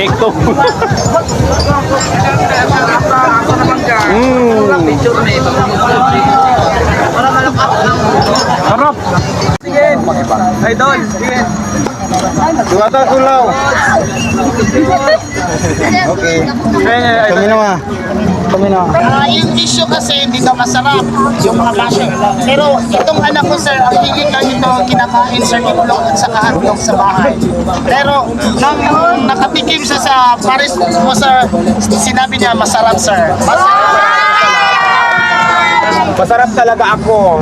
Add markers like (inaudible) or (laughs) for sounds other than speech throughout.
Take two. Sarap. Idol, sige. Diwata tulaw. Okay. Kami na Kami na. Ah, yung issue kasi hindi daw masarap yung mga basher. Pero itong anak ko sir, ang higit lang ito kinakain sir itlog at saka hotdog sa bahay. Pero nang nakatikim siya sa Paris mo sir, sinabi niya masarap sir. Masarap. Masarap talaga ako.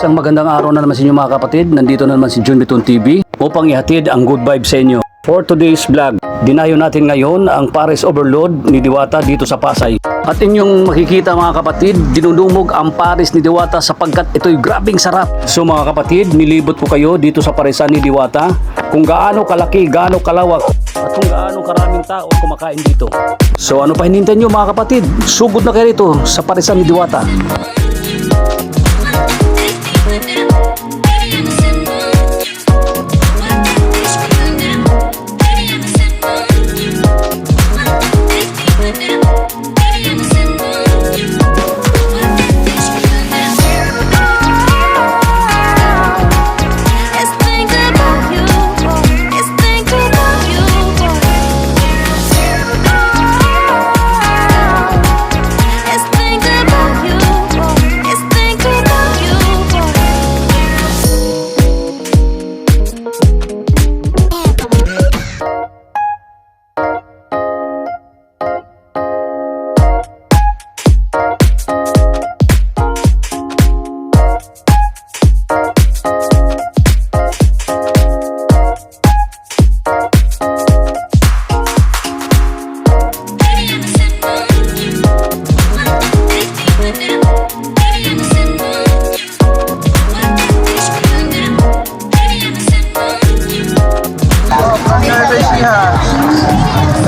Isang magandang araw na naman sa inyo mga kapatid. Nandito na naman si Jun Biton TV upang ihatid ang good vibe sa inyo. For today's vlog, dinayo natin ngayon ang Paris Overload ni Diwata dito sa Pasay. At inyong makikita mga kapatid, dinudumog ang Paris ni Diwata sapagkat ito'y grabing sarap. So mga kapatid, nilibot ko kayo dito sa Parisan ni Diwata kung gaano kalaki, gaano kalawak at kung gaano karaming tao kumakain dito. So ano pa hinintay nyo mga kapatid? Sugod na kayo rito sa Parisan ni Diwata.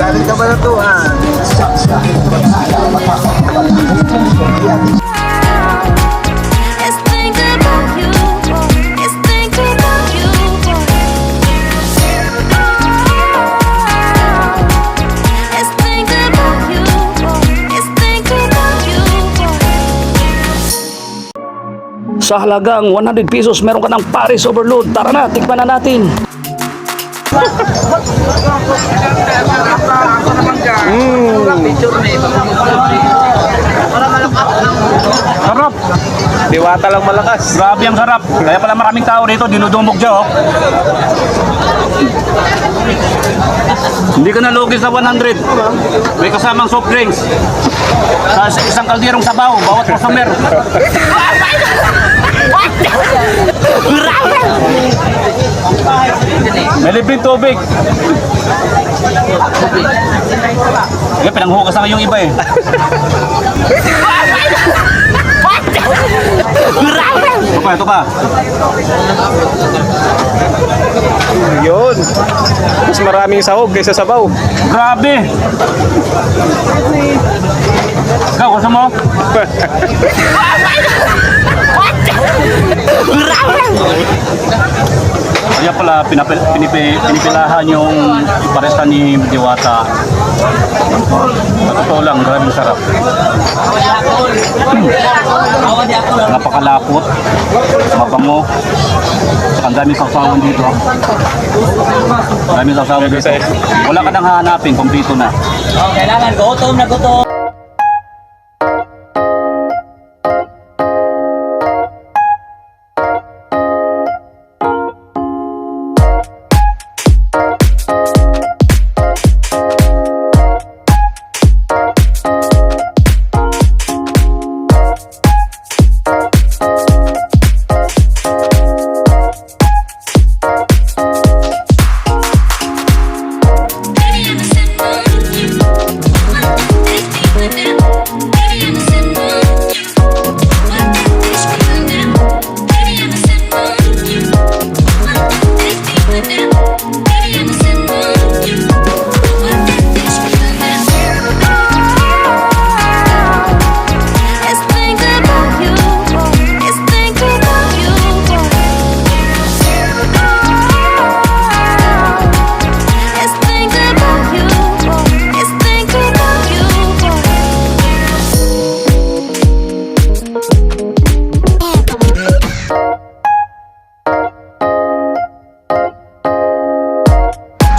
Galing ka ba na to, ha? It's thinking about you, boy. It's thinking about you, boy. It's thinking about you, boy. It's thinking about you, boy. Sa halagang 100 pesos, meron ka ng Paris Overload. Tara na, tikman na natin. Sarap. Diwata lang malakas. Grabe ang sarap. Kaya pala maraming tao dito, dinudumog siya oh. Hindi ka nalugi sa 100. May kasamang soft drinks. Sa isang kalderong sabaw, bawat customer. May libreng tubig. Eh, pinanghukas na yung iba eh. Ito pa, ito pa. Yun. Mas maraming sahog kaysa sabaw. Grabe! Ikaw, gusto mo? (laughs) Kaya pala pinapil, pinipi, pinipilahan yung paresta ni Diwata. Sa totoo lang, grabe sarap. Napakalapot, mabango. Ang daming sausawan dito. Ang daming sausawan dito. Wala ka nang hahanapin, kompleto na. Kailangan gutom na gutom.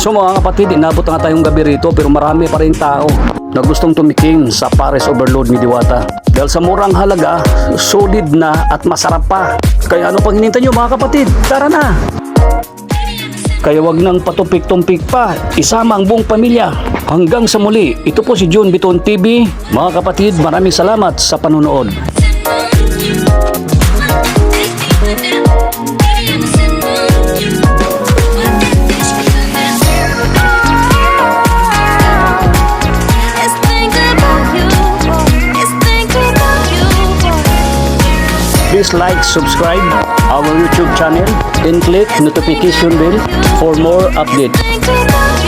So mga kapatid, inabot na nga tayong gabi rito pero marami pa rin tao na gustong tumikim sa Pares Overload ni Diwata. Dahil sa murang halaga, solid na at masarap pa. Kaya ano pang hinintay nyo mga kapatid? Tara na! Kaya wag nang patumpik-tumpik pa, isama ang buong pamilya. Hanggang sa muli, ito po si June Biton TV. Mga kapatid, maraming salamat sa panonood. Like, subscribe our YouTube channel and click notification bell for more updates.